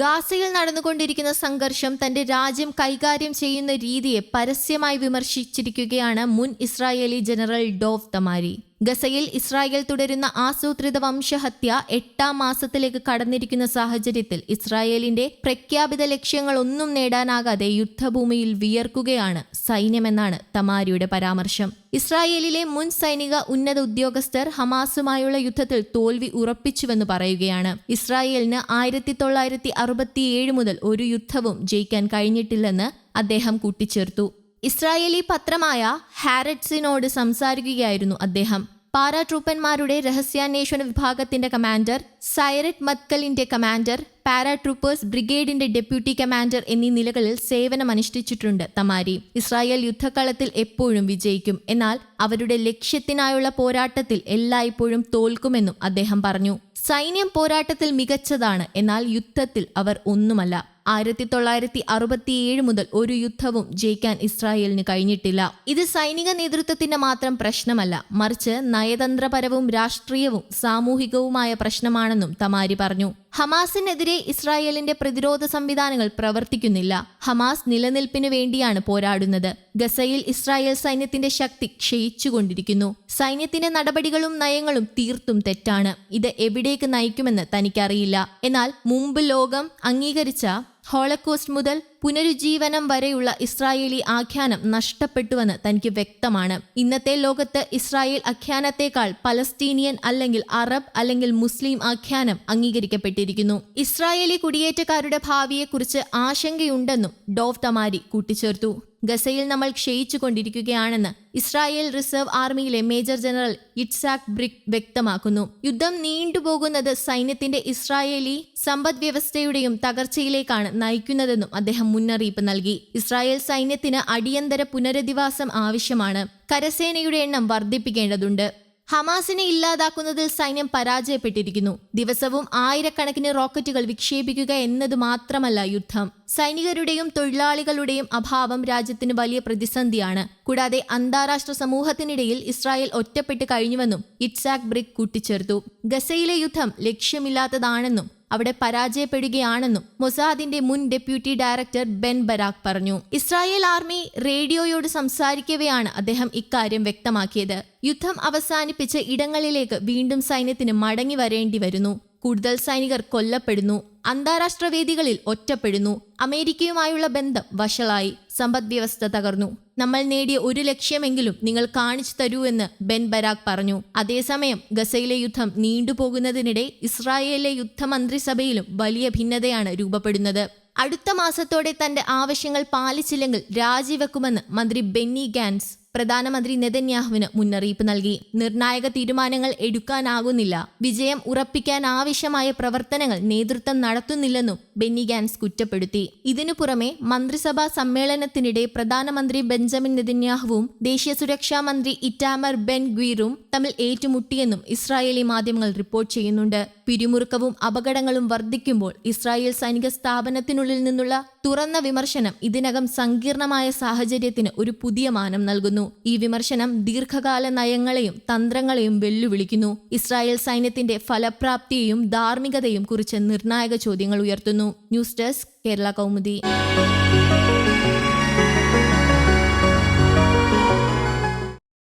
ഗാസയിൽ നടന്നുകൊണ്ടിരിക്കുന്ന സംഘർഷം തന്റെ രാജ്യം കൈകാര്യം ചെയ്യുന്ന രീതിയെ പരസ്യമായി വിമർശിച്ചിരിക്കുകയാണ് മുൻ ഇസ്രായേലി ജനറൽ ഡോവ് തമാരി. ഗസയിൽ ഇസ്രായേൽ തുടരുന്ന ആസൂത്രിത വംശഹത്യ എട്ടാം മാസത്തിലേക്ക് കടന്നിരിക്കുന്ന സാഹചര്യത്തിൽ ഇസ്രായേലിന്റെ പ്രഖ്യാപിത ലക്ഷ്യങ്ങളൊന്നും നേടാനാകാതെ യുദ്ധഭൂമിയിൽ വിയർക്കുകയാണ് സൈന്യമെന്നാണ് തമാരിയുടെ പരാമർശം. ഇസ്രായേലിലെ മുൻ സൈനിക ഉന്നത ഉദ്യോഗസ്ഥർ ഹമാസുമായുള്ള യുദ്ധത്തിൽ തോൽവി ഉറപ്പിച്ചുവെന്ന് പറയുകയാണ്. ഇസ്രായേലിന് ആയിരത്തി തൊള്ളായിരത്തി അറുപത്തിയേഴ് മുതൽ ഒരു യുദ്ധവും ജയിക്കാൻ കഴിഞ്ഞിട്ടില്ലെന്ന് അദ്ദേഹം കൂട്ടിച്ചേർത്തു. ഇസ്രായേലി പത്രമായ ഹാരറ്റ്സിനോട് സംസാരിക്കുകയായിരുന്നു അദ്ദേഹം. പാരാട്രൂപ്പന്മാരുടെ രഹസ്യാന്വേഷണ വിഭാഗത്തിന്റെ കമാൻഡർ സൈററ്റ് മത്കലിന്റെ കമാൻഡർ പാരാട്രൂപ്പേഴ്സ് ബ്രിഗേഡിന്റെ ഡെപ്യൂട്ടി കമാൻഡർ എന്നീ നിലകളിൽ സേവനമനുഷ്ഠിച്ചിട്ടുണ്ട് തമാരി. ഇസ്രായേൽ യുദ്ധക്കളത്തിൽ എപ്പോഴും വിജയിക്കും. എന്നാൽ അവരുടെ ലക്ഷ്യത്തിനായുള്ള പോരാട്ടത്തിൽ എല്ലായ്പ്പോഴും തോൽക്കുമെന്നും അദ്ദേഹം പറഞ്ഞു. സൈന്യം പോരാട്ടത്തിൽ മികച്ചതാണ്. എന്നാൽ യുദ്ധത്തിൽ അവർ ഒന്നുമല്ല. ആയിരത്തി തൊള്ളായിരത്തി അറുപത്തിയേഴ് മുതൽ ഒരു യുദ്ധവും ജയിക്കാൻ ഇസ്രായേലിന് കഴിഞ്ഞിട്ടില്ല. ഇത് സൈനിക നേതൃത്വത്തിന്റെ മാത്രം പ്രശ്നമല്ല മറിച്ച് നയതന്ത്രപരവും രാഷ്ട്രീയവും സാമൂഹികവുമായ പ്രശ്നമാണെന്നും തമാരി പറഞ്ഞു. ഹമാസിനെതിരെ ഇസ്രായേലിന്റെ പ്രതിരോധ സംവിധാനങ്ങൾ പ്രവർത്തിക്കുന്നില്ല. ഹമാസ് നിലനിൽപ്പിന് വേണ്ടിയാണ് പോരാടുന്നത്. ഗസയിൽ ഇസ്രായേൽ സൈന്യത്തിന്റെ ശക്തി ക്ഷയിച്ചുകൊണ്ടിരിക്കുന്നു. സൈന്യത്തിന്റെ നടപടികളും നയങ്ങളും തീർത്തും തെറ്റാണ്. ഇത് എവിടേക്ക് നയിക്കുമെന്ന് തനിക്കറിയില്ല. എന്നാൽ മുമ്പ് ലോകം അംഗീകരിച്ച ഹോളക്കോസ്റ്റ് മുതൽ പുനരുജ്ജീവനം വരെയുള്ള ഇസ്രായേലി ആഖ്യാനം നഷ്ടപ്പെട്ടുവെന്ന് തനിക്ക് വ്യക്തമാണ്. ഇന്നത്തെ ലോകത്ത് ഇസ്രായേൽ ആഖ്യാനത്തെക്കാൾ പലസ്തീനിയൻ അല്ലെങ്കിൽ അറബ് അല്ലെങ്കിൽ മുസ്ലിം ആഖ്യാനം അംഗീകരിക്കപ്പെട്ടിരിക്കുന്നു. ഇസ്രായേലി കുടിയേറ്റക്കാരുടെ ഭാവിയെക്കുറിച്ച് ആശങ്കയുണ്ടെന്നും ഡോവ് തമാരി കൂട്ടിച്ചേർത്തു. ഗസയിൽ നമ്മൾ ക്ഷയിച്ചു കൊണ്ടിരിക്കുകയാണെന്ന് ഇസ്രായേൽ റിസർവ് ആർമിയിലെ മേജർ ജനറൽ ഇറ്റ്സാക് ബ്രിക് വ്യക്തമാക്കുന്നു. യുദ്ധം നീണ്ടുപോകുന്നത് സൈന്യത്തിന്റെ ഇസ്രായേലി സമ്പദ് വ്യവസ്ഥയുടെയും തകർച്ചയിലേക്കാണ് നയിക്കുന്നതെന്നും അദ്ദേഹം മുന്നറിയിപ്പ് നൽകി. ഇസ്രായേൽ സൈന്യത്തിന് അടിയന്തര പുനരധിവാസം ആവശ്യമാണ്. കരസേനയുടെ എണ്ണം വർദ്ധിപ്പിക്കേണ്ടതുണ്ട്. ഹമാസിനെ ഇല്ലാതാക്കുന്നതിൽ സൈന്യം പരാജയപ്പെട്ടിരിക്കുന്നു. ദിവസവും ആയിരക്കണക്കിന് റോക്കറ്റുകൾ വിക്ഷേപിക്കുക എന്നത് മാത്രമല്ല യുദ്ധം. സൈനികരുടെയും തൊഴിലാളികളുടെയും അഭാവം രാജ്യത്തിന് വലിയ പ്രതിസന്ധിയാണ്. കൂടാതെ അന്താരാഷ്ട്ര സമൂഹത്തിനിടയിൽ ഇസ്രായേൽ ഒറ്റപ്പെട്ട് കഴിഞ്ഞുവെന്നും ഇറ്റ്സാക് ബ്രിക് കൂട്ടിച്ചേർത്തു. ഗസയിലെ യുദ്ധം ലക്ഷ്യമില്ലാത്തതാണെന്നും അവിടെ പരാജയപ്പെടുകയാണെന്നും മൊസാദിന്റെ മുൻ ഡെപ്യൂട്ടി ഡയറക്ടർ ബെൻ ബരാക് പറഞ്ഞു. ഇസ്രായേൽ ആർമി റേഡിയോയോട് സംസാരിക്കവെയാണ് അദ്ദേഹം ഇക്കാര്യം വ്യക്തമാക്കിയത്. യുദ്ധം അവസാനിപ്പിച്ച ഇടങ്ങളിലേക്ക് വീണ്ടും സൈന്യത്തിന് മടങ്ങി വരേണ്ടി വരുന്നു. കൂടുതൽ സൈനികർ കൊല്ലപ്പെടുന്നു. അന്താരാഷ്ട്ര വേദികളിൽ ഒറ്റപ്പെടുന്നു. അമേരിക്കയുമായുള്ള ബന്ധം വഷളായി. സമ്പദ്വ്യവസ്ഥ തകർന്നു. നമ്മൾ നേടിയ ഒരു ലക്ഷ്യമെങ്കിലും നിങ്ങൾ കാണിച്ചു തരൂ എന്ന് ബെൻ ബരാഖ് പറഞ്ഞു. അതേസമയം ഗസയിലെ യുദ്ധം നീണ്ടുപോകുന്നതിനിടെ ഇസ്രായേലിലെ യുദ്ധമന്ത്രിസഭയിലും വലിയ ഭിന്നതയാണ് രൂപപ്പെടുന്നത്. അടുത്ത മാസത്തോടെ തന്റെ ആവശ്യങ്ങൾ പാലിച്ചില്ലെങ്കിൽ രാജിവെക്കുമെന്ന് മന്ത്രി ബെന്നി ഗാൻസ് പ്രധാനമന്ത്രി നെതന്യാഹുവിന് മുന്നറിയിപ്പ് നൽകി. നിർണായക തീരുമാനങ്ങൾ എടുക്കാനാകുന്നില്ല. വിജയം ഉറപ്പിക്കാൻ ആവശ്യമായ പ്രവർത്തനങ്ങൾ നേതൃത്വം നടത്തുന്നില്ലെന്നും ബെന്നി ഗാൻസ് കുറ്റപ്പെടുത്തി. ഇതിനു പുറമെ മന്ത്രിസഭാ സമ്മേളനത്തിനിടെ പ്രധാനമന്ത്രി ബെഞ്ചമിൻ നെതന്യാഹുവും ദേശീയ സുരക്ഷാ മന്ത്രി ഇറ്റാമർ ബെൻ ഗ്വീറും തമ്മിൽ ഏറ്റുമുട്ടിയെന്നും ഇസ്രായേലി മാധ്യമങ്ങൾ റിപ്പോർട്ട് ചെയ്യുന്നുണ്ട്. പിരിമുറുക്കവും അപകടങ്ങളും വർദ്ധിക്കുമ്പോൾ ഇസ്രായേൽ സൈനിക സ്ഥാപനത്തിനുള്ളിൽ നിന്നുള്ള തുറന്ന വിമർശനം ഇതിനകം സങ്കീർണമായ സാഹചര്യത്തിന് ഒരു പുതിയ മാനം നൽകുന്നു. ഈ വിമർശനം ദീർഘകാല നയങ്ങളെയും തന്ത്രങ്ങളെയും വെല്ലുവിളിക്കുന്നു. ഇസ്രായേൽ സൈന്യത്തിന്റെ ഫലപ്രാപ്തിയെയും ധാർമ്മികതയും കുറിച്ച് നിർണായക ചോദ്യങ്ങൾ ഉയർത്തുന്നു. News desk Kerala Kaumudi.